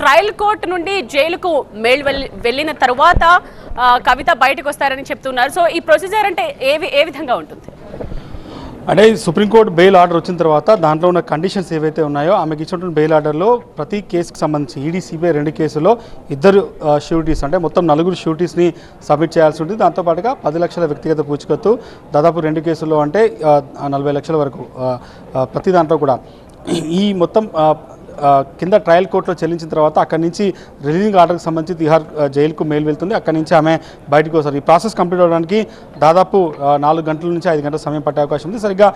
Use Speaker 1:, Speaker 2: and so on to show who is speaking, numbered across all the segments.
Speaker 1: Trial court నుండి జైలుకు male వెళ్ళి- వెళ్ళిన తర్వాత కవిత బయటకు వస్తారని చెప్తున్నారు. సో ఈ ప్రొసీజర్ అంటే ఏ ఏ విధంగా ఉంటుంది?
Speaker 2: అంటే సుప్రీంకోర్టు బెయిల్ ఆర్డర్ వచ్చిన తర్వాత దాంట్లో ఉన్న కండిషన్స్ ఏవైతే ఉన్నాయో ఆమెకి ఇచ్చినటువంటి బెయిల్ ఆర్డర్లో ప్రతి కేసుకు సంబంధించి ఈడీ సిబిఐ రెండు కేసుల్లో ఇద్దరు షూరిటీస్ అంటే మొత్తం నలుగురు షూరిటీస్ని సబ్మిట్ చేయాల్సి ఉంటుంది. దాంతోపాటుగా పది లక్షల వ్యక్తిగత పూచికత్తు దాదాపు రెండు కేసుల్లో అంటే నలభై లక్షల వరకు ప్రతి దాంట్లో కూడా. ఈ మొత్తం కింద ట్రయల్ కోర్టులో చెల్లించిన తర్వాత అక్కడి నుంచి రిలీజింగ్ ఆర్డర్కి సంబంధించి తిహార్ జైలుకు మెయిల్ వెళ్తుంది. అక్కడి నుంచి ఆమె బయటకు వస్తారు. ఈ ప్రాసెస్ కంప్లీట్ అవ్వడానికి దాదాపు నాలుగు గంటల నుంచి ఐదు గంటల సమయం పట్టే అవకాశం ఉంది. సరిగ్గా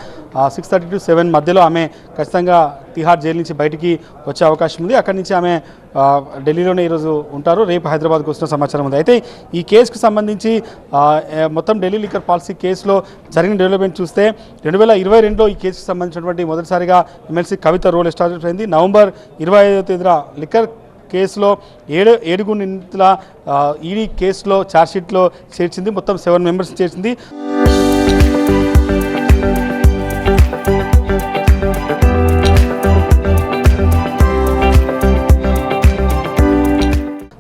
Speaker 2: సిక్స్ థర్టీ టు సెవెన్ మధ్యలో ఆమె ఖచ్చితంగా తిహార్ జైలు నుంచి బయటికి వచ్చే అవకాశం ఉంది. అక్కడి నుంచి ఆమె ఢిల్లీలోనే ఈరోజు ఉంటారు. రేపు హైదరాబాద్కు వస్తున్న సమాచారం ఉంది. అయితే ఈ కేసుకు సంబంధించి మొత్తం ఢిల్లీ లిక్కర్ పాలసీ కేసులో జరిగిన డెవలప్మెంట్ చూస్తే రెండు వేల ఇరవై రెండులో ఈ కేసుకు సంబంధించినటువంటి మొదటిసారిగా ఎమ్మెల్సీ కవిత రోల్ ఎస్టాబ్లిష్ అయింది. నవంబర్ ఇరవై ఐదో తేదీన లిక్కర్ కేసులో ఏడు ఏడుగురు నిందితుల ఈడీ కేసులో ఛార్జ్షీట్లో చేర్చింది. మొత్తం సెవెన్ మెంబర్స్ చేర్చింది.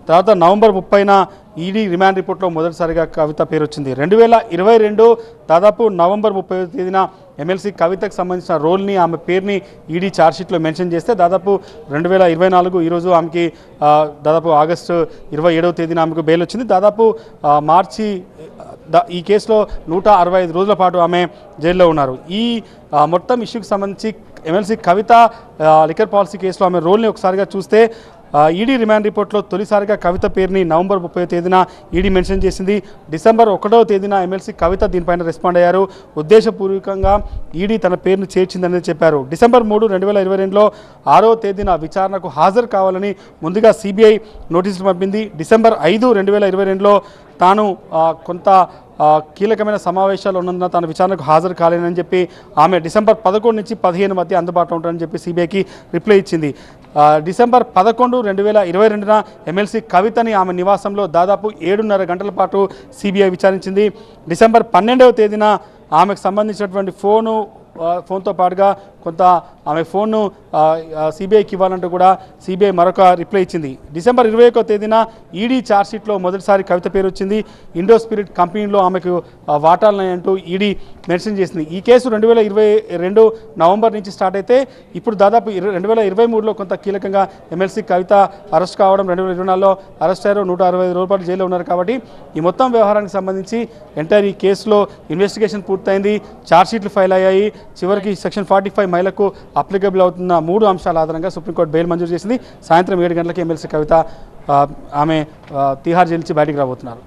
Speaker 2: తర్వాత నవంబర్ ముప్పైన ఈడీ రిమాండ్ రిపోర్ట్లో మొదటిసారిగా కవిత పేరు వచ్చింది రెండు వేల ఇరవై రెండు దాదాపు నవంబర్ ముప్పై తేదీన ఎమ్మెల్సీ కవితకు సంబంధించిన రోల్ని ఆమె పేరుని ఈడీ ఛార్జ్షీట్లో మెన్షన్ చేస్తే దాదాపు రెండు వేల ఇరవై నాలుగు ఈరోజు ఆమెకి దాదాపు ఆగస్టు ఇరవై ఏడవ తేదీన ఆమెకు బెయిల్ వచ్చింది. దాదాపు మార్చి ఈ కేసులో నూట అరవై ఐదు రోజుల పాటు ఆమె జైల్లో ఉన్నారు. ఈ మొత్తం ఇష్యూకి సంబంధించి ఎమ్మెల్సీ కవిత ఆ, లిక్కర్ పాలసీ కేసులో ఆమె రోల్ని ఒకసారిగా చూస్తే ఈడీ రిమాండ్ రిపోర్ట్లో తొలిసారిగా కవిత పేరుని నవంబర్ ముప్పై తేదీన ఈడీ మెన్షన్ చేసింది. డిసెంబర్ ఒకటవ తేదీన ఎమ్మెల్సీ కవిత దీనిపైన రెస్పాండ్ అయ్యారు. ఉద్దేశపూర్వకంగా ఈడీ తన పేరును చేర్చిందని చెప్పారు. డిసెంబర్ మూడు రెండు వేల ఇరవై రెండులో ఆరో తేదీన విచారణకు హాజరు కావాలని ముందుగా సిబిఐ నోటీసులు పంపింది. డిసెంబర్ ఐదు రెండు వేల ఇరవై రెండులో తాను కొంత కీలకమైన సమావేశాలు ఉన్నందున తాను విచారణకు హాజరు కాలేనని చెప్పి ఆమె డిసెంబర్ పదకొండు నుంచి పదిహేను మధ్య అందుబాటులో ఉంటారని చెప్పి సిబిఐకి రిప్లై ఇచ్చింది. డిసెంబర్ పదకొండు రెండు వేల ఇరవై రెండున ఎమ్మెల్సీ కవితని ఆమె నివాసంలో దాదాపు ఏడున్నర గంటల పాటు సిబిఐ విచారించింది. డిసెంబర్ పన్నెండవ తేదీన ఆమెకు సంబంధించినటువంటి ఫోను ఫోన్తో పాటుగా కొంత ఆమె ఫోన్ను సిబిఐకి ఇవ్వాలంటూ కూడా సిబిఐ మరొక రిప్లై ఇచ్చింది. డిసెంబర్ ఇరవై ఒకటో తేదీన ఈడీ ఛార్జ్షీట్లో మొదటిసారి కవిత పేరు వచ్చింది. ఇండో స్పిరిట్ కంపెనీలో ఆమెకు ఆ, ఈడీ మెన్షన్ చేసింది. ఈ కేసు రెండు వేల ఇరవై రెండు నవంబర్ నుంచి స్టార్ట్ అయితే ఇప్పుడు దాదాపు రెండు వేల ఇరవై మూడులో కొంత కీలకంగా ఎమ్మెల్సీ కవిత అరెస్ట్ కావడం రెండు వేల ఇరవై నాలుగులో అరెస్ట్ అయ్యారు. నూట అరవై ఐదు రూపాయలు జైల్లో ఉన్నారు కాబట్టి ఈ మొత్తం వ్యవహారానికి సంబంధించి ఎంటైర్ ఈ కేసులో ఇన్వెస్టిగేషన్ పూర్తయింది. ఛార్జ్షీట్లు ఫైల్ అయ్యాయి. చివరికి సెక్షన్ ఫార్టీ ఫైవ్ మహిళకు అప్లికబుల్ అవుతున్న మూడు అంశాల ఆధారంగా సుప్రీంకోర్టు బెయిల్ మంజూరు చేసింది. సాయంత్రం ఏడు గంటలకి ఎమ్మెల్సీ కవిత ఆమె తిహార్ జైలు నుంచి బయటికి రాబోతున్నారు.